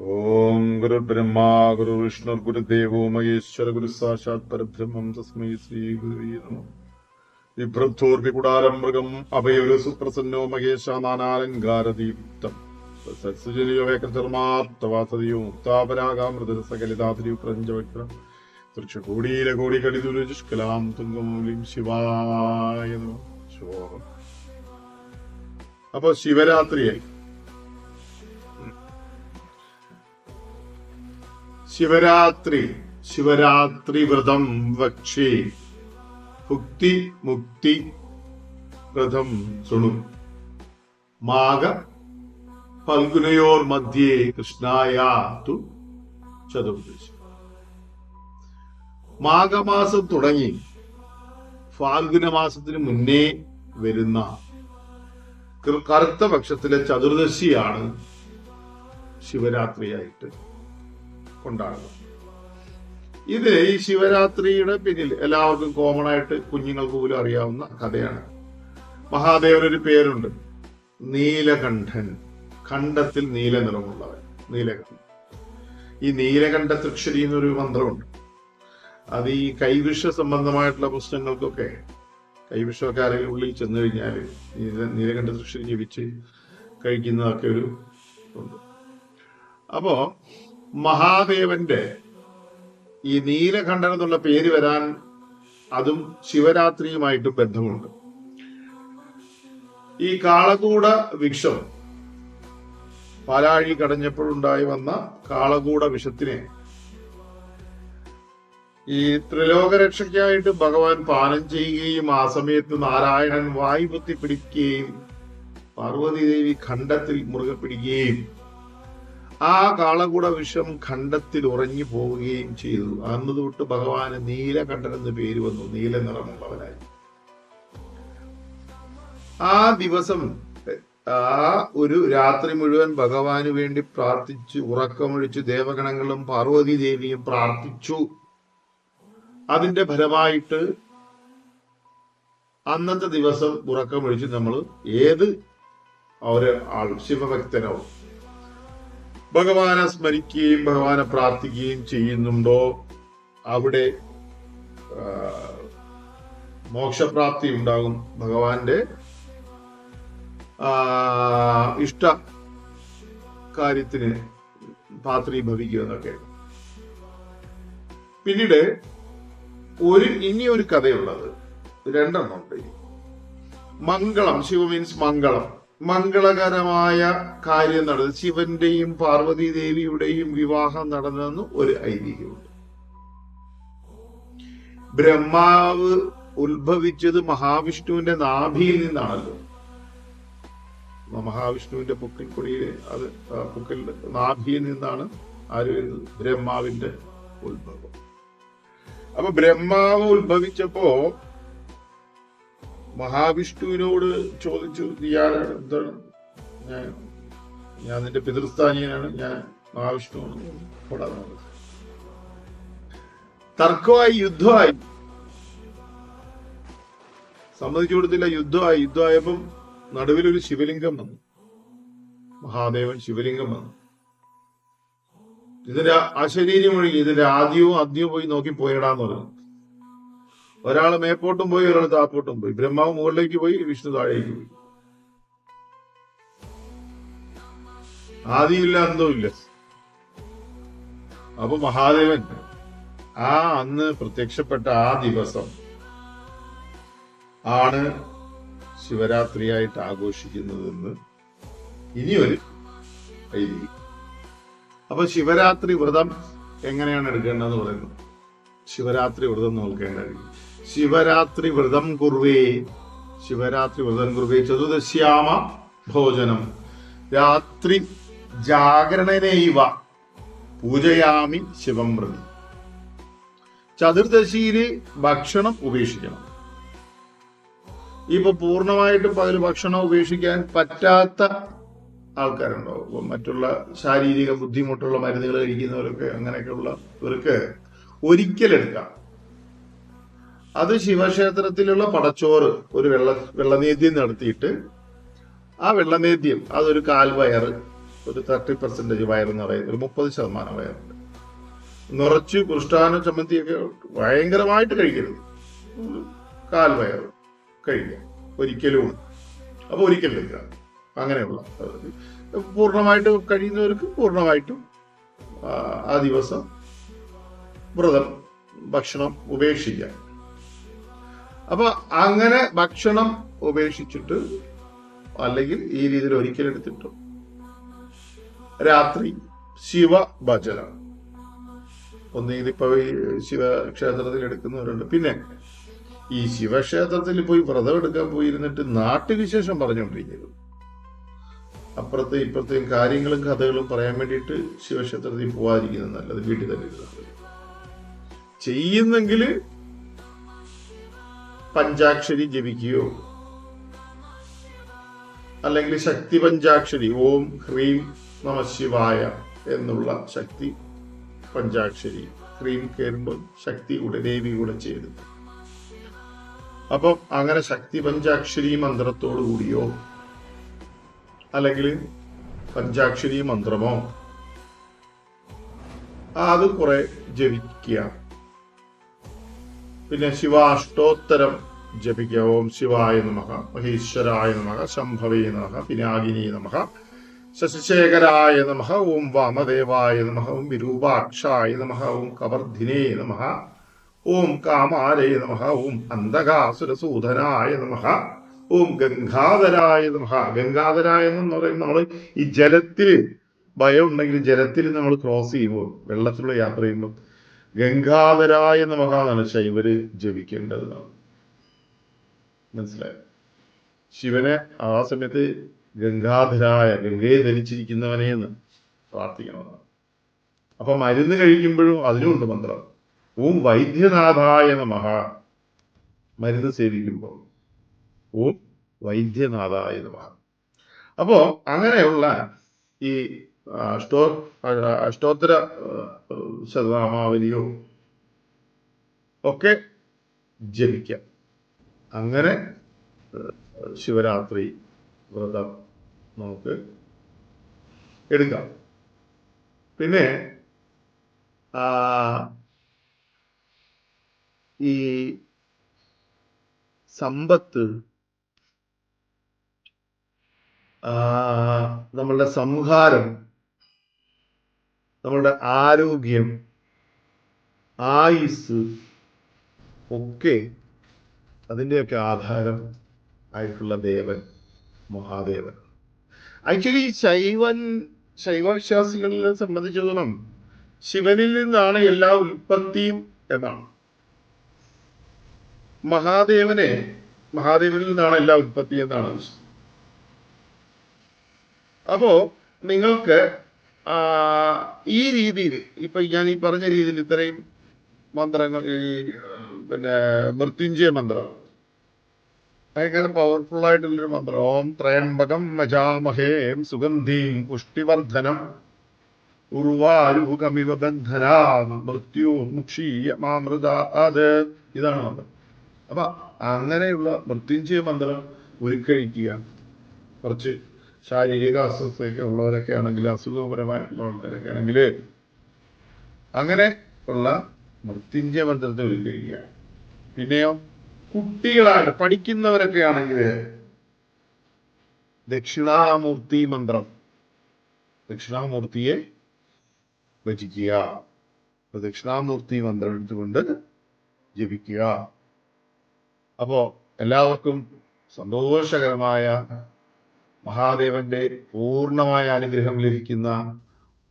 ഓം ഗുരുബ്രഹ്മാ ഗുരു വിഷ്ണു ഗുരുദേവോ മഹേശ്വര ഗുരു സാക്ഷാത് പരബ്രഹ്മം തസ്മൈ ശ്രീ ഗുരു നമഃ. വിഭ്രദ്ധോർവികുടാരം മൃഗം അഭയൊരു സുപ്രസന്നോ മഹേശ നാനാലങ്കാരദീപ്തം. ശിവായ അപ്പൊ ശിവരാത്രിയായി. ശിവരാത്രി ശിവരാത്രി വ്രതം വക്ഷേ. ഭുക്തി മുക്തി വ്രതം ശൃണു മാഘ ഫൽഗുനയോർ മധ്യേ കൃഷ്ണായ ചതുർദശി. മാഘമാസം തുടങ്ങി. ഫാൽഗുന മാസത്തിന് മുന്നേ വരുന്ന കറുത്ത പക്ഷത്തിലെ ചതുർദശിയാണ് ശിവരാത്രിയായിട്ട് കൊണ്ടാടുന്നത് ഇത് ഈ ശിവരാത്രിയുടെ പിന്നിൽ എല്ലാവർക്കും കോമൺ ആയിട്ട് കുഞ്ഞുങ്ങൾക്ക് പോലും അറിയാവുന്ന കഥയാണ്. മഹാദേവനൊരു പേരുണ്ട്. നീലകണ്ഠൻ. ഖണ്ഡത്തിൽ നീല നിറമുള്ളവൻ. നീലകണ്ഠൻ. ഈ നീലകണ്ഠ തൃക്ഷരി എന്നൊരു മന്ത്രമുണ്ട്. അത് ഈ കൈവിഷ സംബന്ധമായിട്ടുള്ള പ്രശ്നങ്ങൾക്കൊക്കെ കൈവിഷമൊക്കെ ആരെങ്കിലും ഉള്ളിൽ ചെന്നു കഴിഞ്ഞാൽ നീല നീലകണ്ഠ തൃക്ഷരി ജപിച്ച് കഴിക്കുന്നതൊക്കെ ഒരു ഉണ്ട് അപ്പോ മഹാദേവന്റെ ഈ നീലകണ്ഠൻ എന്നുള്ള പേര് വരാൻ അതും ശിവരാത്രിയുമായിട്ട് ബന്ധമുണ്ട്. ഈ കാളകൂട വിഷം പാലാഴി കടഞ്ഞപ്പോഴുണ്ടായി വന്ന കാളകൂട വിഷത്തിനെ ഈ ത്രിലോകരക്ഷയ്ക്കായിട്ട് ഭഗവാൻ പാനം ചെയ്യുകയും ആ സമയത്ത് നാരായണൻ വായുപൊത്തി പിടിക്കുകയും പാർവതി ദേവി ഖണ്ഡത്തിൽ മുറുകെ പിടിക്കുകയും ആ കാളകൂട വിഷം ഖണ്ഡത്തിൽ ഉറങ്ങി പോവുകയും ചെയ്തു. അന്ന് തൊട്ട് ഭഗവാന് നീലകണ്ഠൻ എന്ന് പേര് വന്നു. നീല നിറമുള്ളവനായി ആ ദിവസം ആ ഒരു രാത്രി മുഴുവൻ ഭഗവാന് വേണ്ടി പ്രാർത്ഥിച്ചു ഉറക്കമൊഴിച്ച് ദേവഗണങ്ങളും പാർവതി ദേവിയും പ്രാർത്ഥിച്ചു. അതിന്റെ ഫലമായിട്ട് അന്നത്തെ ദിവസം ഉറക്കമൊഴിച്ച് നമ്മൾ ഏത് ഒരു ആൾ ശിവഭക്തനോ ഭഗവാനെ സ്മരിക്കുകയും ഭഗവാനെ പ്രാർത്ഥിക്കുകയും ചെയ്യുന്നുണ്ടോ? അവിടെ മോക്ഷപ്രാപ്തി ഉണ്ടാകും ഭഗവാന്റെ. ഇഷ്ട കാര്യത്തിന് പാത്രീഭവിക്കുക എന്നൊക്കെ. പിന്നീട് ഒരു ഇനി ഒരു കഥയുള്ളത്. രണ്ടെണ്ണം ഉണ്ട് മംഗളം ശിവ മീൻസ് മംഗളം. മംഗളകരമായ കാര്യം നടന്നു ശിവന്റെയും പാർവതി ദേവിയുടെയും വിവാഹം നടന്നെന്ന് ഒരു ഐതിഹ്യമുണ്ട്. ബ്രഹ്മാവ് ഉത്ഭവിച്ചത് മഹാവിഷ്ണുവിന്റെ നാഭിയിൽ നിന്നാണല്ലോ. മഹാവിഷ്ണുവിന്റെ പൊക്കിൽ പൊക്കിൾക്കൊടിയിൽ അത് പൊക്കിൽ നാഭിയിൽ നിന്നാണ് ആര് വരുന്നത്? ബ്രഹ്മാവിന്റെ ഉത്ഭവം. അപ്പൊ ബ്രഹ്മാവ് ഉത്ഭവിച്ചപ്പോ മഹാവിഷ്ണുവിനോട് ചോദിച്ചു നീ ആരാണ്? എന്താണ്? ഞാൻ ഞാൻ നിന്റെ പിതൃസ്ഥാനീയനാണ്. ഞാൻ മഹാവിഷ്ണുവാണ്. പറഞ്ഞു. തർക്കമായി യുദ്ധമായി. സമ്മതിച്ചു കൊടുത്തില്ല യുദ്ധമായി. യുദ്ധമായപ്പം നടുവിലൊരു ശിവലിംഗം വന്നു. മഹാദേവൻ ശിവലിംഗം വന്നു. ഇതിന്റെ അശരീരം ഒഴുകി ഇതിന്റെ ആദ്യവും ആദ്യവും പോയി നോക്കി പോയിടാന്ന് പറഞ്ഞു. ഒരാൾ മേപ്പോട്ടും പോയി ഒരാൾ താപ്പോട്ടും പോയി. ബ്രഹ്മാവ് മുകളിലേക്ക് പോയി വിഷ്ണു താഴേക്ക് പോയി. ആദിയില്ല ഇല്ല അപ്പൊ മഹാദേവൻ ആ അന്ന് പ്രത്യക്ഷപ്പെട്ട ആ ദിവസം ആണ് ശിവരാത്രിയായിട്ട് ആഘോഷിക്കുന്നതെന്ന് ഇനിയൊരു ഐതിഹ്യം. അപ്പൊ ശിവരാത്രി വ്രതം എങ്ങനെയാണ് എടുക്കേണ്ടതെന്ന് പറയുന്നത് ശിവരാത്രി വ്രതം നോക്കേണ്ടത് ശിവരാത്രി വ്രതം കുർവേ ശിവരാത്രി വ്രതം കുർവേ ചതുർദശ്യാമ ഭോജനം. രാത്രി ജാഗരണനൈവ. പൂജയാമി ശിവം പ്രതി ചതുർദശിയിൽ ഭക്ഷണം ഉപേക്ഷിക്കണം. ഇപ്പൊ പൂർണമായിട്ടും പകൽ ഭക്ഷണം ഉപേക്ഷിക്കാൻ പറ്റാത്ത ആൾക്കാരുണ്ടാവും ഇപ്പൊ മറ്റുള്ള ശാരീരിക ബുദ്ധിമുട്ടുള്ള മരുന്നുകൾ കഴിക്കുന്നവരൊക്കെ അങ്ങനെയൊക്കെയുള്ള ഇവർക്ക് ഒരിക്കലെടുക്കാം. അത് ശിവക്ഷേത്രത്തിലുള്ള പടച്ചോറ് ഒരു വെള്ള വെള്ളനേദ്യം നടത്തിയിട്ട് ആ വെള്ളനേദ്യം അതൊരു കാൽ വയർ ഒരു തേർട്ടി പെർസെന്റേജ് വയർ നിറയുന്ന ഒരു മുപ്പത് ശതമാനം വയറുണ്ട് നിറച്ച് കുഷ്ടാന ചമ്മന്തിയൊക്കെ ഭയങ്കരമായിട്ട് കഴിക്കരുത്. കാൽ വയർ കഴിക്കുക. ഒരിക്കലും. അപ്പൊ ഒരിക്കലും കഴിക്കുക. അങ്ങനെയുള്ള പൂർണമായിട്ട് കഴിയുന്നവർക്ക് പൂർണമായിട്ടും ആ ദിവസം വ്രതം ഭക്ഷണം ഉപേക്ഷിക്കാം. അപ്പൊ അങ്ങനെ ഭക്ഷണം ഉപേക്ഷിച്ചിട്ട് അല്ലെങ്കിൽ ഈ രീതിയിൽ ഒരിക്കലും എടുത്തിട്ടും. രാത്രി ശിവ ഭജന. ഒന്നുകിൽ ഇപ്പൊ ഈ ശിവക്ഷേത്രത്തിൽ എടുക്കുന്നവരുണ്ട്. പിന്നെ ഈ ശിവക്ഷേത്രത്തിൽ പോയി വ്രതം എടുക്കാൻ പോയിരുന്നിട്ട് നാട്ടുവിശേഷം പറഞ്ഞുകൊണ്ടിരിക്കരുത് അപ്പുറത്തെ ഇപ്പുറത്തെയും കാര്യങ്ങളും കഥകളും പറയാൻ വേണ്ടിയിട്ട് ശിവക്ഷേത്രത്തിൽ പോവാതിരിക്കുന്നത് നല്ലത് വീട്ടിൽ തന്നെ ചെയ്യുന്നെങ്കിൽ പഞ്ചാക്ഷരി ജപിക്കുകയോ അല്ലെങ്കിൽ ശക്തി പഞ്ചാക്ഷരി ഓം ഹ്രീം നമ ശിവായ എന്നുള്ള ശക്തി പഞ്ചാക്ഷരി ഹ്രീം കയറുമ്പോൾ ശക്തി കൂടെ ദേവി കൂടെ ചെയ്തു അപ്പം അങ്ങനെ ശക്തി പഞ്ചാക്ഷരി മന്ത്രത്തോടു കൂടിയോ അല്ലെങ്കിൽ പഞ്ചാക്ഷരി മന്ത്രമോ അത് കുറെ ജപിക്കുക. പിന്നെ ശിവാഷ്ടോത്തരം ജപിക്കുക. ഓം ശിവായ നമഃ. മഹേശ്വരായ നമഃ. ശംഭവേ നമഃ. പിനാകിനി നമഃ. ശശിശേഖരായ നമഃ. ഓം വാമദേവായ നമഃ. ഓം വിരൂപാക്ഷായ നമഃ. ഓം കവർധിനേ നമഃ. ഓം കാമാരേ നമഃ. ഓം അന്ധകാസുരസൂധനായ നമഃ. ഓം ഗംഗാധരായ നമഃ. ഗംഗാധരായ എന്ന് പറയുന്നത് നമ്മൾ ഈ ജലത്തിൽ ഭയം ഉണ്ടെങ്കിൽ ജലത്തിൽ നമ്മൾ ക്രോസ് ചെയ്യുമ്പോൾ വെള്ളത്തിലുള്ള യാത്ര ചെയ്യുമ്പോൾ ഗംഗാധരായ നമഹ എന്നാണ് ഇവർ ജപിക്കേണ്ടതാണ് മനസ്സിലായോ? ശിവനെ ആ സമയത്ത് ഗംഗാധരായ ഗംഗയെ ധരിച്ചിരിക്കുന്നവനെ എന്ന് പ്രാർത്ഥിക്കണമെന്നാണ്. അപ്പൊ മരുന്ന് കഴിക്കുമ്പോഴും അതിനുമുണ്ട് മന്ത്രം. ഓം വൈദ്യനാഥായ നമഹ. മരുന്ന് സേവിക്കുമ്പോൾ. ഓം വൈദ്യനാഥായ നമഹ. അപ്പോ അങ്ങനെയുള്ള ഈ അഷ്ടോ അഷ്ടോത്തര ശതനാമാവലിയോ ഒക്കെ ജപിക്കാം. അങ്ങനെ ശിവരാത്രി വ്രതം നമുക്ക് എടുക്കാം. പിന്നെ ഈ സമ്പത്ത് നമ്മളുടെ സംഹാരം നമ്മളുടെ ആരോഗ്യം ആയുസ് ഒക്കെ അതിന്റെയൊക്കെ ആധാരം ആയിട്ടുള്ള ദേവൻ മഹാദേവൻ ആക്ച്വലി ശൈവൻ ശൈവവിശ്വാസികളെ സംബന്ധിച്ചിടത്തോളം ശിവനിൽ നിന്നാണ് എല്ലാ ഉൽപ്പത്തിയും എന്നാണ് മഹാദേവനെ മഹാദേവനിൽ നിന്നാണ് എല്ലാ ഉൽപ്പത്തി എന്നാണ്. അപ്പോ നിങ്ങൾക്ക് ഈ രീതിയിൽ ഇപ്പൊ ഞാൻ ഈ പറഞ്ഞ രീതിയിൽ ഇത്രയും മന്ത്രങ്ങൾ ഈ പിന്നെ മൃത്യുഞ്ജയ മന്ത്രം. ഭയങ്കര പവർഫുൾ ആയിട്ടുള്ളൊരു മന്ത്രം. ഓം ത്രയംബകം മജാമഹേം സുഗന്ധീം പുഷ്ടിവർദ്ധനം ഉർവാരുകമിവ ബന്ധനാ മൃത്യു മുക്ഷീയ മാമൃത അത് ഇതാണ് മന്ത്രം. അപ്പൊ അങ്ങനെയുള്ള മൃത്യുഞ്ജയ മന്ത്രം ഒരുക്കഴിക്കുക കുറച്ച് ശാരീരിക അസ്വസ്ഥയൊക്കെ ഉള്ളവരൊക്കെ ആണെങ്കിൽ അസുഖപരമായിട്ടുള്ളവരൊക്കെ ആണെങ്കിൽ അങ്ങനെ ഉള്ള മൃത്യുഞ്ജയ മന്ത്രത്തെ ഉരുക്കഴിക്കുക പിന്നെയോ കുട്ടികളായിട്ട് പഠിക്കുന്നവരൊക്കെ ആണെങ്കിൽ ദക്ഷിണാമൂർത്തി മന്ത്രം. ദക്ഷിണാമൂർത്തിയെ ഭജിക്കുക ദക്ഷിണാമൂർത്തി മന്ത്രം എടുത്തുകൊണ്ട് ജപിക്കുക. അപ്പോ എല്ലാവർക്കും സന്തോഷകരമായ മഹാദേവന്റെ പൂർണമായ അനുഗ്രഹം ലഭിക്കുന്ന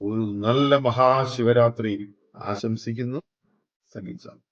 ഒരു നല്ല മഹാശിവരാത്രി ആശംസിക്കുന്നു. സംഗീത